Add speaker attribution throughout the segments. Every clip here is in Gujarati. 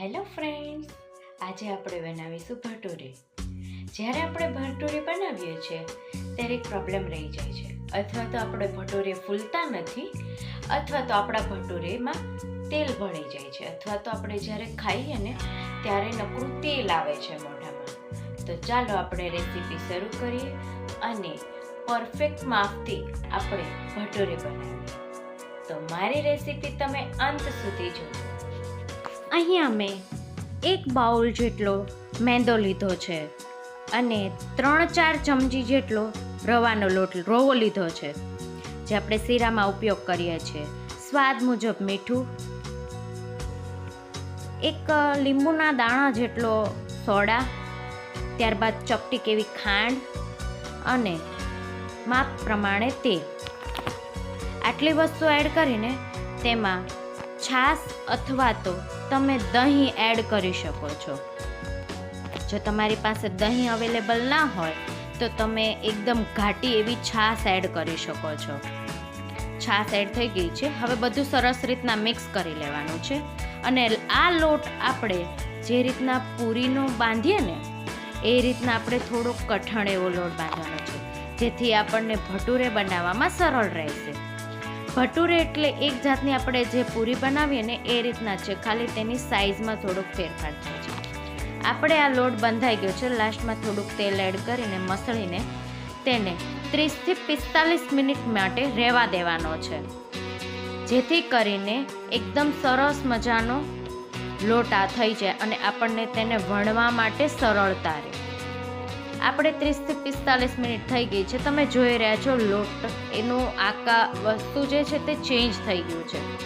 Speaker 1: હેલો ફ્રેન્ડ્સ આજે આપણે બનાવીશું ભટુરે. જ્યારે આપણે ભટુરે બનાવીએ છીએ, ત્યારે એક પ્રોબ્લેમ રહી જાય છે. અથવા તો આપણે ભટુરે ફૂલતા નથી, અથવા તો આપણા ભટુરેમાં તેલ ભળી જાય છે. અથવા તો આપણે જ્યારે ખાઈએ ને, ત્યારે નકરું તેલ આવે છે મોઢામાં. તો ચાલો આપણે રેસીપી શરૂ કરીએ અને પરફેક્ટ માપથી આપણે ભટુરે બનાવીએ. તો મારી રેસીપી તમે અંત સુધી જુઓ અહીંયા મેં એક બાઉલ જેટલો મેંદો લીધો છે અને ત્રણ ચાર ચમચી જેટલો રવાનો લોટ, રવો લીધો છે, જે આપણે શીરામાં ઉપયોગ કરીએ છીએ. સ્વાદ મુજબ મીઠું, એક લીંબુના દાણા જેટલો સોડા, ત્યારબાદ ચપટી કેવી ખાંડ અને માપ પ્રમાણે તેલ. આટલી વસ્તુ એડ કરીને તેમાં છાશ અથવા તો તમે દહીં એડ કરી શકો છો. જો તમારી પાસે દહીં અવેલેબલ ના હોય, તો તમે એકદમ ઘાટી એવી છાશ એડ કરી શકો છો. છાશ એડ થઈ ગઈ છે. હવે બધું સરસ રીતના મિક્સ કરી લેવાનું છે. અને આ લોટ આપણે જે રીતના પૂરીનો બાંધીએ ને, એ રીતના આપણે થોડોક કઠણ એવો લોટ બાંધવાનો છે. જેથી આપણને ભટુરે બનાવવામાં સરળ રહેશે. ભટુરે એટલે એક જાતની આપણે જે પૂરી બનાવીએ ને એ રીતના છે. ખાલી તેની સાઇઝમાં થોડોક ફેરફાર થાય છે. આપણે આ લોટ બંધાઈ ગયો છે. લાસ્ટમાં થોડુંક તેલ એડ કરીને મસળીને તેને ત્રીસથી પિસ્તાલીસ મિનિટ માટે રહેવા દેવાનો છે. જેથી કરીને એકદમ સરસ મજાનો લોટ આ થઈ જાય અને આપણને તેને વણવા માટે સરળતા રહે. આપણે ત્રીસથી પિસ્તાલીસ મિનિટ થઈ ગઈ છે. તમે જોઈ રહ્યા છો લોટ. એનું આકા વસ્તુ જે છે તે ચેન્જ થઈ ગયું છે.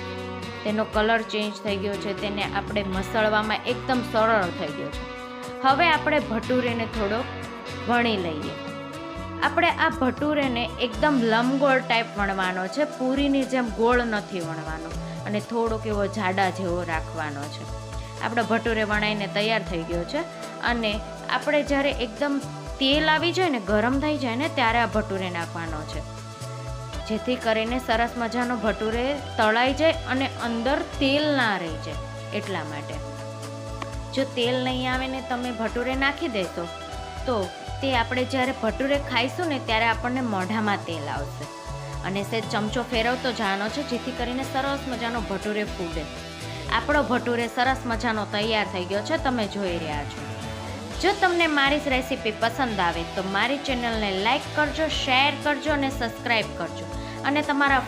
Speaker 1: તેનો કલર ચેન્જ થઈ ગયો છે. તેને આપણે મસળવામાં એકદમ સરળ થઈ ગયો છે. હવે આપણે ભટુરેને થોડો વણી લઈએ. આપણે આ ભટુરેને એકદમ લંબગોળ ટાઈપ વણવાનો છે. પૂરીની જેમ ગોળ નથી વણવાનો અને થોડોક એવો જાડા જેવો રાખવાનો છે. આપણો ભટુરે વણાઈને તૈયાર થઈ ગયો છે. અને આપણે જ્યારે એકદમ તેલ આવી જાય ને, ગરમ થઈ જાય ને, ત્યારે આ ભટુરે નાખવાનો છે. જેથી કરીને સરસ મજાનો ભટુરે તળાઈ જાય અને અંદર તેલ ના રહી જાય એટલા માટે. જો તેલ નહીં આવે ને, તમે ભટુરે નાખી દેશો, તો તે આપણે જ્યારે ભટુરે ખાઈશું ને, ત્યારે આપણને મોઢામાં તેલ આવશે. અને સે ચમચો ફેરવતો જવાનો છે, જેથી કરીને સરસ મજાનો ભટુરે ફૂડે આપણો ભટુરે સરસ મજાનો તૈયાર થઈ ગયો છે, તમે જોઈ રહ્યા છો. જો તમને મારી રેસીપી પસંદ આવે તો મારી ચેનલને લાઈક કરજો, શેર કરજો અને સબસ્ક્રાઈબ કરજો. અને તમારા